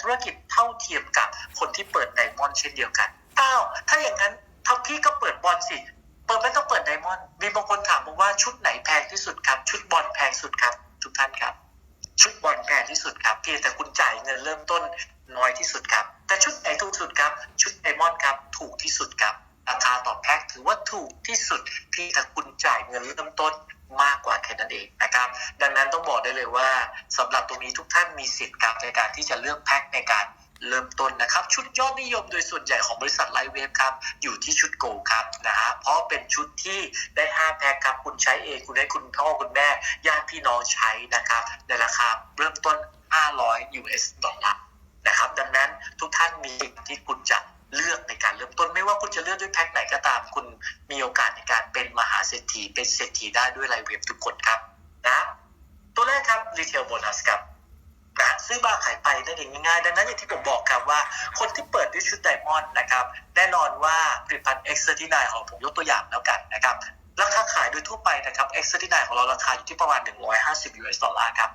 ธุรกิจเท่าเทียมกับคนที่เปิดไดมอนด์เช่นเดียวกัน อ้าว ถ้าอย่างนั้นถ้าพี่ก็เปิดบอลสิ เปิดไม่ต้องเปิดไดมอนด์ มีบางคนถามผมว่าชุดไหนแพงที่สุดครับ ชุดบอลแพงสุดครับ ทุกท่านครับ ชุดบอลแพงที่สุดครับ เพียงแต่คุณจ่ายเงินเริ่มต้นน้อยที่สุดครับ แต่ชุดไหนถูกสุดครับ ชุดไดมอนด์ครับ ถูกที่สุดครับ ราคาต่อแพ็คถือว่าถูกที่สุดเพียงแต่คุณจ่ายเงินเริ่มต้นมากกว่าแค่นั้นเองนะครับ ดังนั้นต้องบอกได้เลยว่าสำหรับตรงนี้ทุกท่านมีสิทธิ์ครับในการที่จะเลือกแพ็คในการเริ่มต้นนะครับ ชุดยอดนิยมโดยส่วนใหญ่ของบริษัทไลท์เวฟครับ อยู่ที่ชุดโกลครับนะฮะเพราะเป็นชุดที่ได้ 5 แพ็คครับ คุณใช้เอง คุณให้คุณพ่อคุณแม่ญาติพี่น้องใช้นะครับ ในราคาเริ่มต้น 500 US ดอลลาร์นะครับ ดังนั้นทุกท่านมีสิทธิ์ที่คุณจะ เลือกในการเริ่มต้นไม่ว่าคุณจะเลือกด้วยแพ็คไหนก็ตาม คุณมีโอกาสในการเป็นมหาเศรษฐีเป็นเศรษฐีได้ด้วยไลท์เวฟทุกคนครับนะตัวแรกครับรีเทลโบนัสครับนะซื้อบ้าขายไปนั่นเองง่ายๆดังนั้นอย่างที่ผมบอกครับว่าคนที่เปิดด้วยชุดไดมอนด์นะครับแน่นอนว่าผลิตภัณฑ์ X 3 9ของผมยกตัวอย่างแล้วกันนะครับราคาขายโดยทั่วไปนะครับ X 3 9ของเราราคาอยู่ที่ประมาณ 150 US ดอลลาร์ครับ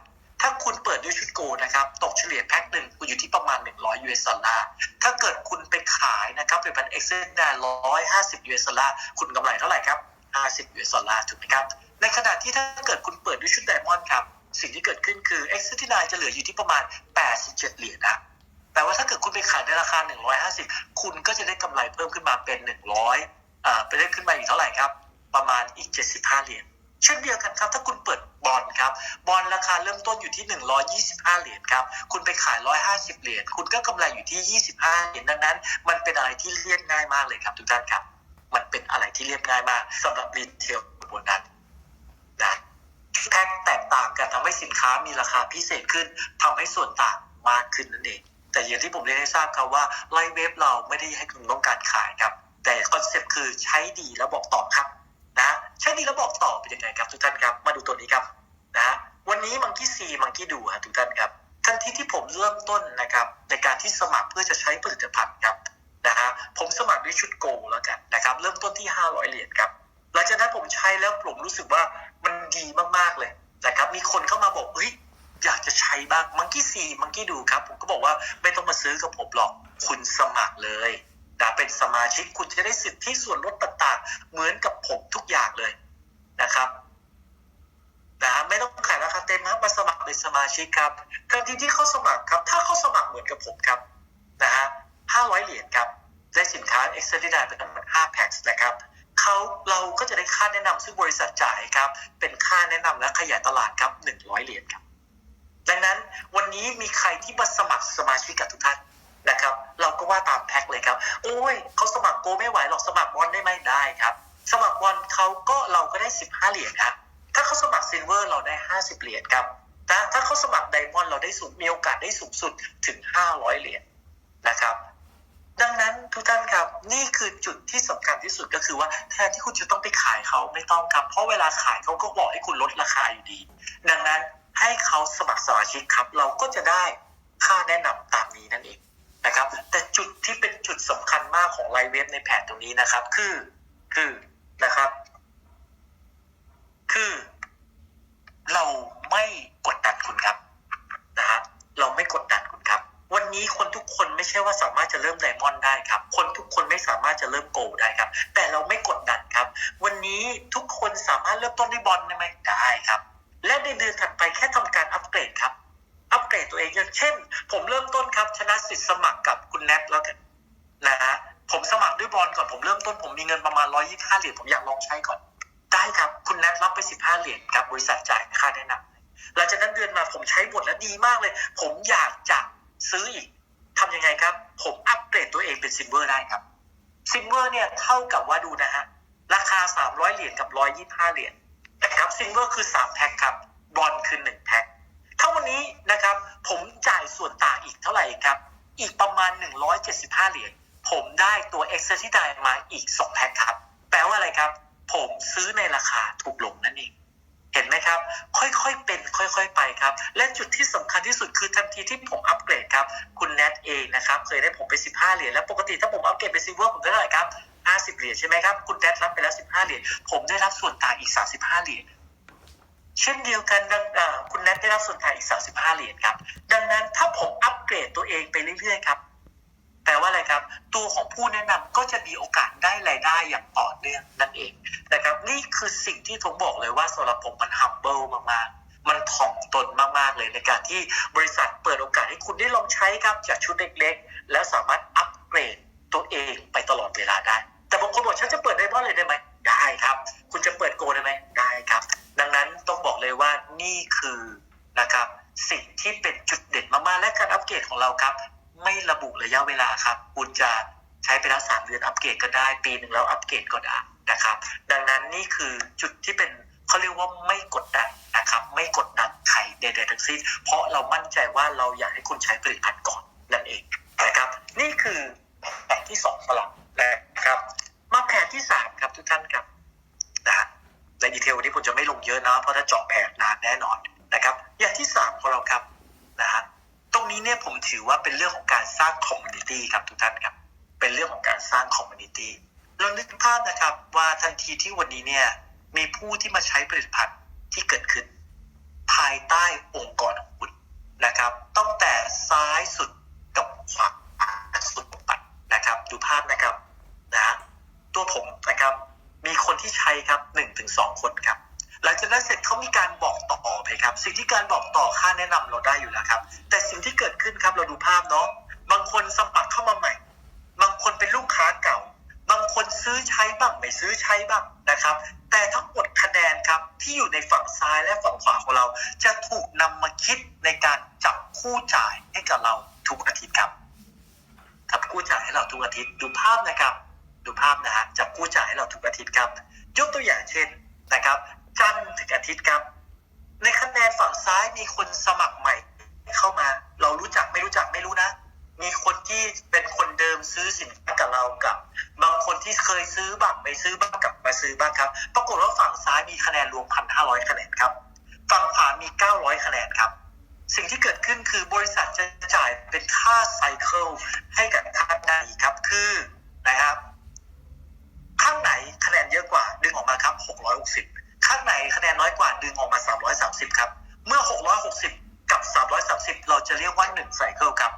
คุณเปิดด้วยชุดโกลนะครับ ตกเฉลี่ยแพ็คหนึ่งคุณอยู่ที่ประมาณ 100 US ดอลลาร์ ถ้าเกิดคุณไปขายนะครับผลิตภัณฑ์ X 3 9 150 US ดอลลาร์ คุณกำไรเท่าไหร่ครับ 50 US ดอลลาร์ถูกไหมครับ ในขณะที่ถ้าเกิดคุณเปิดด้วยชุดไดมอนด์ครับ สิ่งที่เกิดขึ้นคือ X 3 9จะเหลืออยู่ที่ประมาณ 87 เหรียญนะแต่ว่าถ้าเกิดคุณไปขายในราคา 150 คุณก็จะได้กำไรเพิ่มขึ้นมาเป็น 100อ่าไปได้ขึ้นมาอีกเท่าไหร่ครับ ประมาณอีก 75 เหรียญ เช่นเดียวกันครับ ถ้าคุณเปิดบอลครับบอลราคาเริ่มต้นอยู่ที่ 125 เหรียญครับคุณไปขาย 150 เหรียญคุณก็กำไรอยู่ที่ 25 เหรียญดังนั้น มันเป็นอะไรที่เรียบง่ายมากเลยครับทุกท่านครับ มันเป็นอะไรที่เรียบง่ายมากสำหรับรีเทลบนนั้นนะแพ็คแตกต่างกันทำให้สินค้ามีราคาพิเศษขึ้นทำให้ส่วนต่างมากขึ้นนั่นเองแต่อย่างที่ผมเรียนให้ทราบครับว่าไลฟ์เว็บเราไม่ได้ให้คุณต้องการขายครับ แต่คอนเซ็ปต์คือใช้ดีแล้วบอกต่อครับนะ ใช้ดีแล้วบอกต่อเป็นยังไงครับทุกท่านครับ มาดูตัวนี้ครับนะวันนี้มังคีซีมังคีดูฮะทุกท่านครับทันทีที่ผมเริ่มต้นนะครับในการที่สมัครเพื่อจะใช้ผลิตภัณฑ์ครับนะฮะผมสมัครด้วยชุดโกแล้วกันนะครับเริ่มต้นที่ 500 เหรียญครับหลังจากนั้นผมใช้แล้วผมรู้สึกว่ามันดีมากๆเลยนะครับมีคนเข้ามาบอกเฮ้ยอยากจะใช้บ้างมังกี้ซีมังกี้ดูครับ ผมก็บอกว่าไม่ต้องมาซื้อกับผมหรอกคุณสมัครเลย นะเป็นสมาชิกคุณจะได้สิทธิส่วนลดต่างๆ เหมือนกับผมทุกอย่างเลยนะครับนะไม่ต้องขายราคาเต็มนะมาสมัครเป็นสมาชิกครับทันทีที่เขาสมัครครับ ถ้าเขาสมัครเหมือนกับผมครับนะฮะห้าร้อยเหรียญครับได้สินค้า e x c e l l e n t เป็นทั้งหมด5แพ็คนะครับเขาเราก็จะได้ค่าแนะนำซึ่งบริษัทจ่ายครับ เป็นค่าแนะนำและขยายตลาดครับ100เหรียญครับ ดังนั้นวันนี้มีใครที่มาสมัครสมาชิกกับทุกท่าน นะครับ เราก็ว่าตามแพ็คเลยครับโอ้ยเขาสมัครโกไม่ไหวหรอกสมัครบอลได้ไหมได้ครับ สมัครบอลเขาก็เราก็ได้ 15 เหรียญครับถ้าเขาสมัครซิลเวอร์เราได้ 50 เหรียญครับแต่ถ้าเขาสมัครไดมอนด์เราได้สูงมีโอกาสได้สูงสุดถึง 500 เหรียญนะครับดังนั้นทุกท่านครับนี่คือจุดที่สำคัญที่สุดก็คือว่าแทนที่คุณจะต้องไปขายเขาไม่ต้องครับ เพราะเวลาขายเขาก็บอกให้คุณลดราคาอยู่ดี ดังนั้นให้เขาสมัครสมาชิกครับ เราก็จะได้ค่าแนะนำตามนี้นั่นเอง นะครับ แต่จุดที่เป็นจุดสำคัญมากของไลเว็บในแผนตรงนี้นะครับ คือคือนะครับ คือ เราไม่กดดันคุณครับนะฮะเราไม่กดดันคุณครับ วันนี้คนทุกคนไม่ใช่ว่าสามารถจะเริ่มไดมอนด์ได้ครับ คนทุกคนไม่สามารถจะเริ่มโกได้ครับ แต่เราไม่กดดันครับ วันนี้ทุกคนสามารถเริ่มต้นด้วยบอลได้ไหมได้ครับ และในเดือนถัดไปแค่ทำการอัปเกรดครับ เดตัวเองอย่างเช่น ผมเริ่มต้นครับชนะสิทธิ์สมัครกับคุณแนทแล้วกันนะฮะผมสมัครด้วยบอลก่อนผมเริ่มต้นผมมีเงินประมาณ125เหรียญผมอยากลองใช้ก่อน ได้ครับคุณแนทรับไป15เหรียญครับบริษัทจ่ายค่าแนะนำหลังจากนั้นเดือนมาผมใช้หมดแล้วดีมากเลย ผมอยากจะซื้ออีกทำยังไงครับ ผมอัปเกรดตัวเองเป็นซิลเวอร์ได้ครับซิลเวอร์เนี่ยเท่ากับว่าดูนะฮะราคา300เหรียญกับ125เหรียญนะครับซิลเวอร์คือ3แพ็คครับบอลคือ1แพ็ค นนี้นะครับ ผมจ่ายส่วนต่างอีกเท่าไหร่ครับ อีกประมาณ 175 เหรียญผมได้ตัว e x c e s s i d i มาอีก 2 แพ็คครับ แปลว่าอะไรครับ ผมซื้อในราคาถูกลงนั่นเอง เห็นไหมครับ ค่อยๆเป็น ค่อยๆไปครับ และจุดที่สำคัญที่สุดคือทันทีที่ผมอัปเกรดครับ คุณแนทเองนะครับ เคยได้ผมไป 15 เหรียญแล้วปกติถ้าผมอัปเกรดเป็นซิลเวอร์ผมได้เท่าไหร่ครับ50 เหรียญใช่ไหมครับ คุณแนทรับไปแล้ว 15 เหรียญผมได้รับส่วนต่างอีก 35 เหรียญ เช่นเดียวกันดังคุณแนทได้รับส่วนต่างอีก 35 เหรียญครับ ดังนั้นถ้าผมอัปเกรดตัวเองไปเรื่อยๆครับแปลว่าอะไรครับ ตัวของผู้แนะนำก็จะมีโอกาสได้รายได้อย่างต่อเนื่องนั่นเองนะครับ นี่คือสิ่งที่ผมบอกเลยว่าสำหรับผมมัน humble มากๆ มันถ่อมตนมากๆเลยในการที่บริษัทเปิดโอกาสให้คุณได้ลองใช้ครับจากชุดเล็กๆ แล้วสามารถอัปเกรดตัวเองไปตลอดเวลาได้ แต่บางคนบอกฉันจะเปิดไดมอนด์เลยได้ไหม ได้ครับ คุณจะเปิดโกลได้ไหมได้ครับ ดังนั้นต้องบอกเลยว่านี่คือนะครับสิ่งที่เป็นจุดเด่นมากๆและการอัปเกรดของเราครับ ไม่ระบุระยะเวลาครับ คุณจะใช้ไปแล้วสามเดือนอัปเกรดก็ได้ ปีหนึ่งแล้วอัปเกรดก็ได้นะครับ ดังนั้นนี่คือจุดที่เป็นเขาเรียกว่าไม่กดดันนะครับ ไม่กดดันใครใดๆทั้งสิ้นเพราะเรามั่นใจว่าเราอยากให้คุณใช้ผลิตภัณฑ์ก่อนนั่นเองนะครับ นี่คือแผนที่สองสลับนะครับ มาแผนที่สามครับทุกท่านครับนะฮะในดีเทลนี้ผมจะไม่ลงเยอะนะเพราะถ้าเจาะแผนนานแน่นอนนะครับอย่างที่สามของเราครับนะฮะตรงนี้เนี่ยผมถือว่าเป็นเรื่องของการสร้างคอมมูนิตี้ครับทุกท่านครับเป็นเรื่องของการสร้างคอมมูนิตี้เรานึกภาพนะครับว่าทันทีที่วันนี้เนี่ยมีผู้ที่มาใช้ผลิตภัณฑ์ที่เกิดขึ้น ภายใต้องค์กรของคุณนะครับตั้งแต่ซ้ายสุดกับขวาสุดปัดนะครับ ดูภาพนะครับนะฮะ ตัวผมนะครับ มีคนที่ใช้ครับหนึ่งถึงสองคนครับ หลังจากนั้นเสร็จเขามีการบอกต่อไปครับ สิ่งที่การบอกต่อค่าแนะนำเราได้อยู่แล้วครับ แต่สิ่งที่เกิดขึ้นครับเราดูภาพเนาะบางคนสมัครเข้ามาใหม่ บางคนเป็นลูกค้าเก่า บางคนซื้อใช้บ้างไม่ซื้อใช้บ้างนะครับ แต่ทั้งหมดคะแนนครับที่อยู่ในฝั่งซ้ายและฝั่งขวาของเรา จะถูกนำมาคิดในการจับคู่จ่ายให้กับเราทุกอาทิตย์ครับจับคู่จ่ายให้เราทุกอาทิตย์ดูภาพนะครับ ดูภาพนะฮะจับคู่จ่ายให้เราทุกอาทิตย์ครับ ยกตัวอย่างเช่นนะครับ จันทร์ถึงอาทิตย์ครับ ในคะแนนฝั่งซ้ายมีคนสมัครใหม่ เข้ามาเรารู้จักไม่รู้จักไม่รู้นะ มีคนที่เป็นคนเดิมซื้อสินค้ากับเรากับบางคนที่เคยซื้อบ้างไม่ซื้อบ้างกับมาซื้อบ้างครับ ปรากฏว่าฝั่งซ้ายมีคะแนนรวมพันห้าร้อยคะแนนครับ ฝั่งขวามีเก้าร้อยคะแนนครับสิ่งที่เกิดขึ้นคือบริษัทจะจ่ายเป็นค่าไซเคิลให้กับท่านได้ครับ คือนะครับ ข้างไหนคะแนนเยอะกว่าดึงออกมาครับ660 ข้างไหนคะแนนน้อยกว่าดึงออกมา 330 ครับ เมื่อ 660 กับ 330 เราจะเรียกว่า1ไซเคิลครับ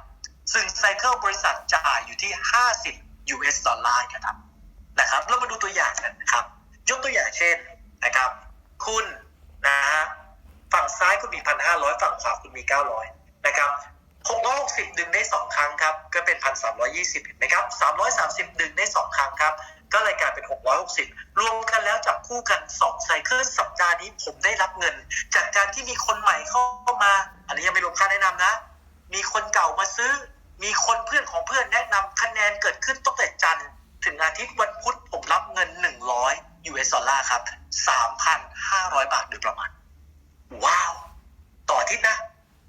ซึ่งไซเคิลบริษัทจ่ายอยู่ที่ 50 US ดอลลาร์ครับนะครับ เรามาดูตัวอย่างกันนะครับ ยกตัวอย่างเช่นนะครับ คุณนะฮะฝั่งซ้ายคุณมี 1,500 ฝั่งขวาคุณมี 900 นะครับ660 ดึงได้ 2 ครั้งครับ ก็เป็น 1,320 เห็นไหมครับ 330 ดึงได้ 2 ครั้งครับ ก็เลยกลายเป็น 660 รวมกันแล้วจับคู่กัน2ไซเคิลสัปดาห์นี้ผมได้รับเงิน จากการที่มีคนใหม่เข้ามา อันนี้ยังไม่รวมค่าแนะนำนะ มีคนเก่ามาซื้อ มีคนเพื่อนของเพื่อนแนะนำคะแนนเกิดขึ้นตั้งแต่จันทร์ถึงอาทิตย์วันพุธผมรับเงิน 100 US ดอลลาร์ครับ 3,500 บาทโดยประมาณ ว้าว ต่ออาทิตย์นะ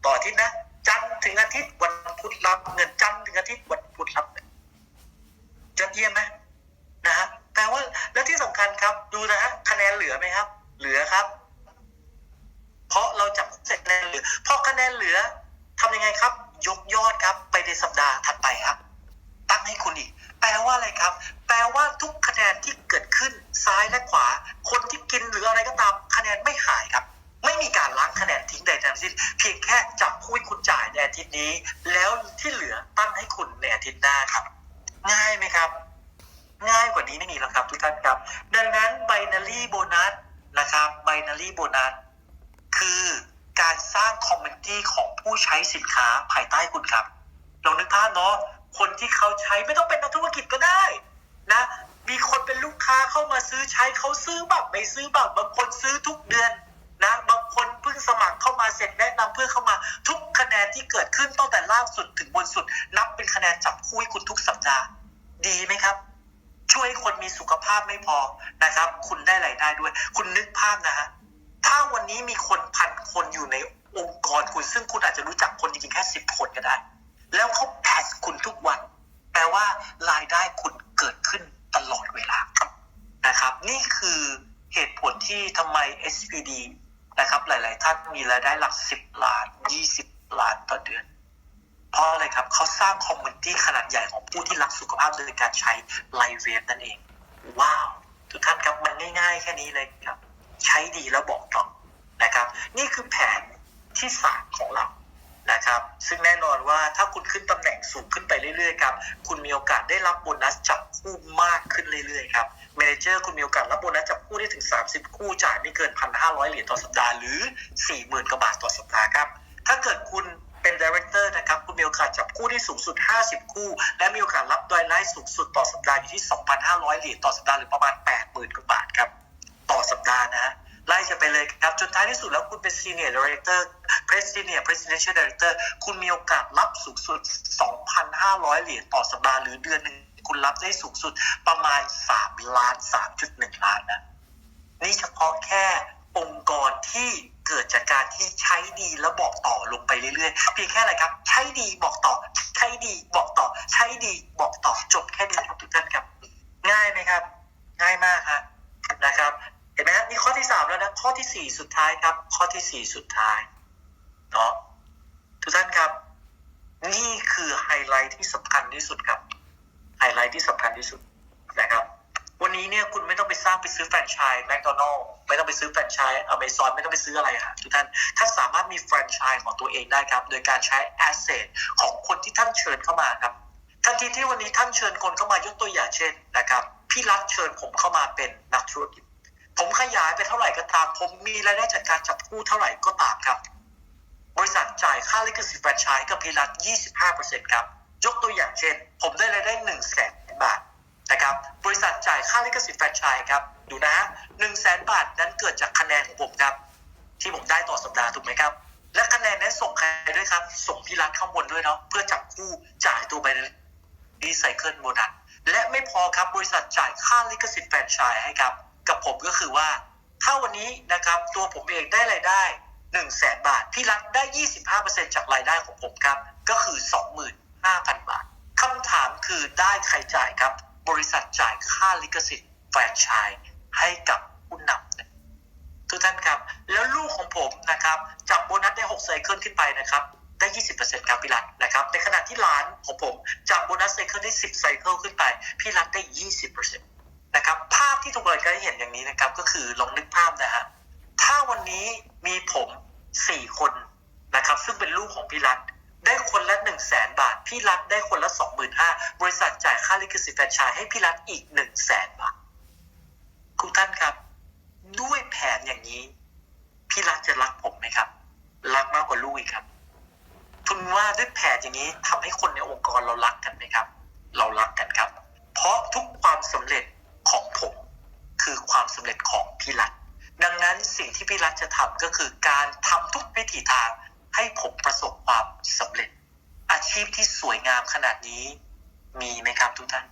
ต่ออาทิตย์นะ จันทร์ถึงอาทิตย์วัน ทิตย์หน้าครับ ง่ายไหมครับ ง่ายกว่านี้ไม่มีแล้วครับ ทุกท่านครับ ดังนั้น binary bonus นะครับ binary bonus คือการสร้างคอมมูนิตี้ของผู้ใช้สินค้าภายใต้คุณครับลองนึกภาพเนาะคนที่เขาใช้ไม่ต้องเป็นนักธุรกิจก็ได้นะมีคนเป็นลูกค้าเข้ามาซื้อใช้เขาซื้อบัตรไม่ซื้อบัตรบางคนซื้อทุกเดือนนะบางคนเพิ่งสมัครเข้ามาเสร็จแนะนำเพื่อเข้ามาทุก คะแนนที่เกิดขึ้นตั้งแต่ล่างสุดถึงบนสุด นับเป็นคะแนนจับคู่ให้คุณทุกสัปดาห์ ดีไหมครับ ช่วยให้คนมีสุขภาพไม่พอนะครับ คุณได้รายได้ด้วย คุณนึกภาพนะฮะถ้าวันนี้มีคนพันคนอยู่ในองค์กรคุณซึ่งคุณอาจจะรู้จักคนจริงๆแค่สิบคนก็ได้ แล้วเขาแพสคุณทุกวัน แปลว่ารายได้คุณเกิดขึ้นตลอดเวลาครับนะครับ นี่คือเหตุผลที่ทำไม SPD นะครับหลาย ๆ ท่านมีรายได้หลักสิบล้านยี่สิบ ล้านต่อเดือน เพราะอะไรครับเขาสร้างคอมมูนิตี้ขนาดใหญ่ของผู้ที่รักสุขภาพโดยการใช้ไลเวฟนั่นเอง ว้าว ทุกท่านครับมันง่ายๆ แค่นี้เลยครับ ใช้ดีแล้วบอกต่อนะนะครับ นี่คือแผนที่สามของเรานะครับ ซึ่งแน่นอนว่าถ้าคุณขึ้นตำแหน่งสูงขึ้นไปเรื่อยๆครับ คุณมีโอกาสได้รับโบนัสจับคู่มากขึ้นเรื่อยๆครับเมนเจอร์คุณมีโอกาสรับโบนัสจับคู่ได้ถึง 30 คู่จ่ายไม่เกิน 1,500 เหรียญต่อสัปดาห์หรือ 40,000กว่าบาทต่อสัปดาห์ครับ ถ้าเกิดคุณเป็นดีเรคเตอร์นะครับ คุณมีโอกาสจับคู่ได้สูงสุด 50 คู่ และมีโอกาสรับรายได้สูงสุดต่อสัปดาห์อยู่ที่ 2,500 เหรียญต่อสัปดาห์หรือประมาณ 80,000กว่าบาทครับ ต่อสัปดาห์นะฮะไล่จะไปเลยครับ จนท้ายที่สุดแล้วคุณเป็น Senior Director President Presidential Director คุณมีโอกาสรับสูงสุด 2,500 เหรียญต่อสัปดาห์หรือเดือนหนึ่งคุณรับได้สูงสุดประมาณ 3 ล้าน 3.1 ล้านนะ นี่เฉพาะแค่องค์กรที่ เกิดจากการที่ใช้ดีแล้วบอกต่อลงไปเรื่อยๆเพียงแค่อะไรครับ ใช้ดีบอกต่อ ใช้ดีบอกต่อ ใช้ดีบอกต่อจบแค่นี้ครับทุกท่านครับ ง่ายไหมครับ ง่ายมากฮะนะครับ เห็นไหมฮะนี่ข้อที่สามแล้วนะข้อที่สี่สุดท้ายครับ ข้อที่สี่สุดท้ายเนาะทุกท่านครับ นี่คือไฮไลท์ที่สำคัญที่สุดครับไฮไลท์ที่สำคัญที่สุดนะครับ วันนี้เนี่ยคุณไม่ต้องไปสร้างไปซื้อแฟรนไชส์แมคโดนัลล์ไม่ต้องไปซื้อแฟรนไชส์อเมซอนไม่ต้องไปซื้ออะไรฮะทุกท่านท่านสามารถมีแฟรนไชส์ของตัวเองได้ครับ โดยการใช้แอสเซทของคนที่ท่านเชิญเข้ามาครับทันทีที่วันนี้ท่านเชิญคนเข้ามายกตัวอย่างเช่นนะครับพี่รัฐเชิญผมเข้ามาเป็นนักธุรกิจ ผมขยายไปเท่าไหร่ก็ตาม ผมมีรายได้จากการจับคู่เท่าไหร่ก็ตามครับ บริษัทจ่ายค่าลิขสิทธิ์แฟรนไชส์กับพี่รัฐ25%ครับยกตัวอย่างเช่น ผมได้รายได้1แสนบาท นะครับบริษัทจ่ายค่าลิขสิทธิ์แฟรนไชส์ครับดูนะฮะ1 0 0 0 0แสนบาทนั้นเกิดจากคะแนนของผมครับ ที่ผมได้ต่อสัปดาห์ถูกไหมครับ และคะแนนนั้นส่งใครด้วยครับ ส่งพี่รัฐข้างบนด้วยเนาะเพื่อจับคู่จ่ายตัวไปรีไซเคิลโบนัสและไม่พอครับบริษัทจ่ายค่าลิขสิทธิ์แฟรนไชส์ให้ครับ กับผมก็คือว่าถ้าวันนี้นะครับตัวผมเองได้รายได้1 0 0 0 0แสนบาทพี่รัฐได้ 25%จากรายได้ของผมครับ ก็คือ 25,000 บาทคำถามคือได้ใครจ่ายครับ บริษัทจ่ายค่าลิขสิทธิ์แฟรนไชส์ให้กับผู้นำนะทุกท่านครับ แล้วลูกของผมนะครับจับโบนัสได้6ไซเคิลขึ้นไปนะครับได้ 20%ครับพี่รัฐนะครับ ในขณะที่ร้านของผมจับโบนัสไซเคิลได้ 10 ไซเคิลขึ้นไป พี่รัฐได้ 20%นะครับภาพที่ทุกคนก็ได้เห็นอย่างนี้นะครับ ก็คือลองนึกภาพนะฮะถ้าวันนี้มีผมสี่คนนะครับ ซึ่งเป็นลูกของพี่รัฐ ได้คนละหนึ่งแสนบาท พี่รัฐได้คนละสองหมื่นห้าบริษัทจ่ายค่าลิขสิทธิ์แฟรนไชส์ให้พี่รัฐอีกหนึ่งแสนบาททุกท่านครับ ด้วยแผนอย่างนี้ พี่รัฐจะรักผมไหมครับ รักมากกว่าลูกอีกครับคุณว่าด้วยแผนอย่างนี้ทำให้คนในองค์กรเรารักกันไหมครับ เรารักกันครับ เพราะทุกความสำเร็จของผมคือความสำเร็จของพี่รัฐดังนั้นสิ่งที่พี่รัฐจะทำก็คือการทำทุกวิถีทาง ให้ผมประสบความสำเร็จ อาชีพที่สวยงามขนาดนี้ มีไหมครับทุกท่าน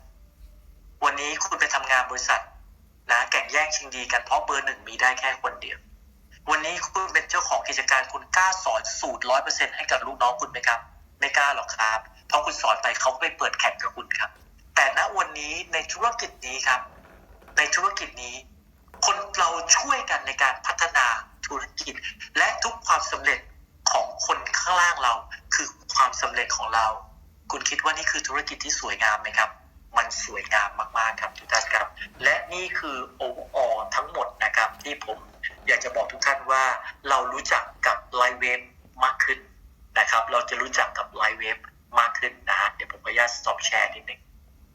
วันนี้คุณไปทำงานบริษัทนะแข่งแย่งชิงดีกันเพราะเบอร์หนึ่งมีได้แค่คนเดียว วันนี้คุณเป็นเจ้าของกิจการคุณกล้าสอนสูตรร้อยเปอร์เซ็นให้กับลูกน้องคุณไหมครับ ไม่กล้าหรอกครับ เพราะคุณสอนไปเขาก็ไปเปิดแข่งกับคุณครับ แต่ณวันนี้ในธุรกิจนี้ครับ ในธุรกิจนี้ คนเราช่วยกันในการพัฒนาธุรกิจ และทุกความสำเร็จ ของคนข้างล่างเรา คือความสำเร็จของเรา คุณคิดว่านี่คือธุรกิจที่สวยงามไหมครับ มันสวยงามมากๆครับทุกท่านครับ และนี่คือโอออทั้งหมดนะครับ ที่ผมอยากจะบอกทุกท่านว่า เรารู้จักกับไลเวฟมากขึ้นนะครับ เราจะรู้จักกับไลเวฟมากขึ้นนะฮะเดี๋ยวผมขออนุญาต stop share นิดนึง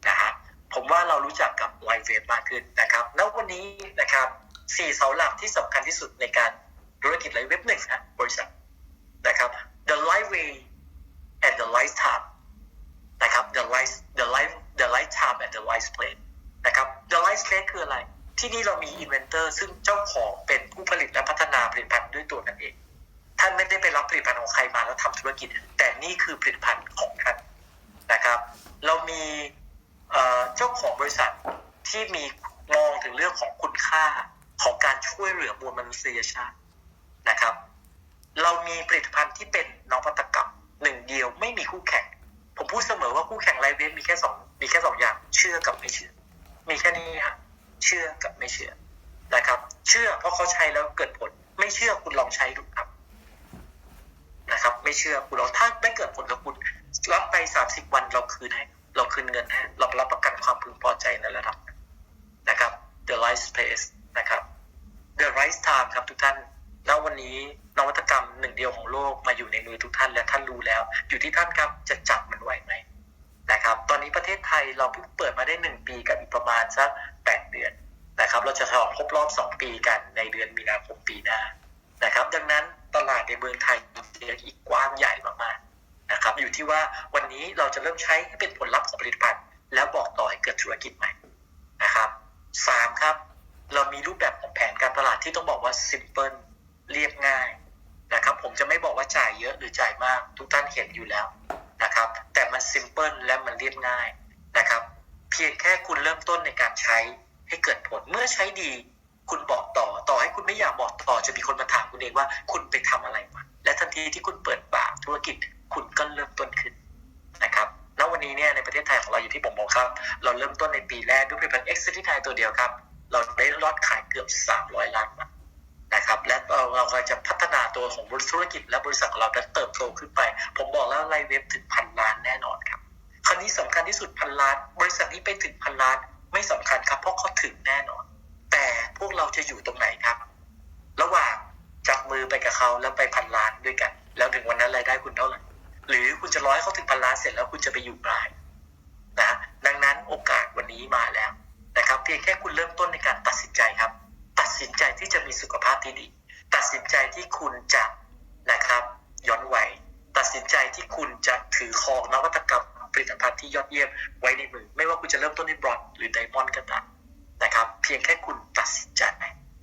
นะฮะผมว่าเรารู้จักกับไลเวฟมากขึ้นนะครับ แล้ววันนี้นะครับสี่เสาหลักที่สำคัญที่สุดในการธุรกิจไลเวฟหนึ่งนะบริษัท นะครับ the life way and the lifetime นะครับ the life the life the lifetime and the life plan นะครับ the life plan คืออะไร ที่นี่เรามี inventor ซึ่งเจ้าของเป็นผู้ผลิตและพัฒนาผลิตภัณฑ์ด้วยตัวนั่นเอง ท่านไม่ได้ไปรับผลิตภัณฑ์ของใครมาแล้วทำธุรกิจ แต่นี่คือผลิตภัณฑ์ของท่านนะครับ เรามีเอ่อเจ้าของบริษัทที่มีมองถึงเรื่องของคุณค่าของการช่วยเหลือมวลมนุษยชาติ เรามีผลิตภัณฑ์ที่เป็นนวัตกรรมหนึ่งเดียวไม่มีคู่แข่ง ผมพูดเสมอว่าคู่แข่งไลเวฟมีแค่สองมีแค่สองอย่าง เชื่อกับไม่เชื่อ มีแค่นี้ฮะเชื่อกับไม่เชื่อนะครับ เชื่อเพราะเขาใช้แล้วเกิดผล ไม่เชื่อคุณลองใช้ดูครับนะครับ ไม่เชื่อคุณลองถ้าไม่เกิดผลกับคุณรับไปสามสิบวันเราคืนให้ เราคืนเงินให้เรารับประกันความพึงพอใจในระดับนั้นะครับ the right space นะครับ the right time ครับทุกท่านณวันนี้ นวัตกรรมหนึ่งเดียวของโลกมาอยู่ในมือทุกท่านและท่านรู้แล้ว อยู่ที่ท่านครับจะจับมันไหวไหมนะครับ ตอนนี้ประเทศไทยเราเพิ่งเปิดมาได้หนึ่งปีกับอีกประมาณสักแปดเดือนนะครับเราจะฉลองครบรอบสองปีกันในเดือนมีนาคมปีหน้านะครับ ดังนั้นตลาดในเมืองไทยยังอีกกว้างใหญ่มากๆนะครับ อยู่ที่ว่าวันนี้เราจะเริ่มใช้ให้เป็นผลลัพธ์ของผลิตภัณฑ์ แล้วบอกต่อให้เกิดธุรกิจใหม่นะครับสามครับ เรามีรูปแบบของแผนการตลาดที่ต้องบอกว่า simple เรียบง่าย นะครับ ผมจะไม่บอกว่าจ่ายเยอะหรือจ่ายมาก ทุกท่านเห็นอยู่แล้วนะครับ แต่มัน simple และมันเรียบง่ายนะครับ เพียงแค่คุณเริ่มต้นในการใช้ให้เกิดผลเมื่อใช้ดี คุณบอกต่อต่อให้คุณไม่อยากบอกต่อจะมีคนมาถามคุณเองว่าคุณไปทำอะไรมาและทันทีที่คุณเปิดปากธุรกิจคุณก็เริ่มต้นขึ้นนะครับแล้ววันนี้เนี่ยในประเทศไทยของเราอยู่ที่ผมบอกครับ เราเริ่มต้นในปีแรกด้วยผลิตภัณฑ์ X ที่ไทยตัวเดียวครับ เราได้ลอดขายเกือบ 300 ล้านบาทนะครับ และ เราเราจะพัฒนาตัวของบริษัทธุรกิจและบริษัทของเราจะเติบโตขึ้นไป ผมบอกแล้วไลเว็บถึงพันล้านแน่นอนครับคราวนี้สำคัญที่สุดพันล้าน บริษัทนี้ไปถึงพันล้านไม่สำคัญครับ เพราะเขาถึงแน่นอน แต่พวกเราจะอยู่ตรงไหนครับ ระหว่างจับมือไปกับเขาแล้วไปพันล้านด้วยกัน แล้วถึงวันนั้นรายได้คุณเท่าไหร่หรือคุณจะร้อยเขาถึงพันล้านเสร็จแล้วคุณจะไปอยู่ปลายนะดังนั้นโอกาสวันนี้มาแล้วนะครับ เพียงแค่คุณเริ่มต้นในการตัดสินใจครับ ตัดสินใจที่จะมีสุขภาพที่ดี ตัดสินใจที่คุณจะนะครับย้อนวัยตัดสินใจที่คุณจะถือครองนวัตกรรมผลิตภัณฑ์ที่ยอดเยี่ยมไว้ในมือ ไม่ว่าคุณจะเริ่มต้นในบรอนหรือไดมอนด์ก็ตามนะครับ เพียงแค่คุณตัดสินใจ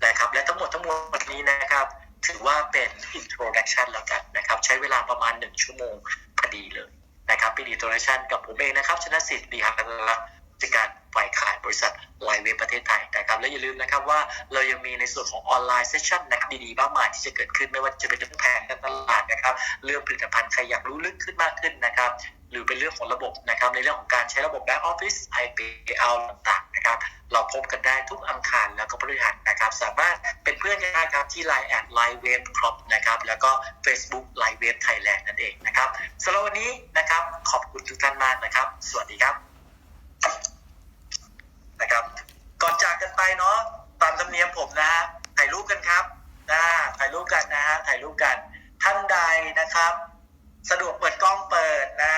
นะครับ และทั้งหมดทั้งมวลนี้นะครับ ถือว่าเป็น introduction แล้วกันนะครับ ใช้เวลาประมาณหนึ่งชั่วโมงพอดีเลยนะครับเป็น introduction กับผมเองนะครับ ชนะสิทธิ์ดีฮักละจากการฝ่ายขายบริษัทไลเวประเทศไทยนะครับ และอย่าลืมนะครับว่าเรายังมีในส่วนของออนไลน์เซสชั่น ดีๆมากมายที่จะเกิดขึ้นไม่ว่าจะเป็นเรื่องแผนการตลาดนะครับ เรื่องผลิตภัณฑ์ใครอยากรู้ลึกขึ้นมากขึ้นนะครับหรือเป็นเรื่องของระบบนะครับในเรื่องของการใช้ระบบ Back Office IPL ต่างๆนะครับเราพบกันได้ทุกอังคารแล้วก็พฤหัสนะครับ สามารถเป็นเพื่อนกันได้ครับที่ Line แอด Line Wave Crop นะครับแล้วก็ Facebook Line Wave Thailand นั่นเองนะครับสำหรับวันนี้นะครับขอบคุณทุกท่านมากนะครับ สวัสดีครับนะครับ ก่อนจากกันไปเนาะตามธรรมเนียมผมนะฮะถ่ายรูปกันครับ นะถ่ายรูปกันนะฮะถ่ายรูปกันท่านใดนะครับ สะดวกเปิดกล้องเปิดนะ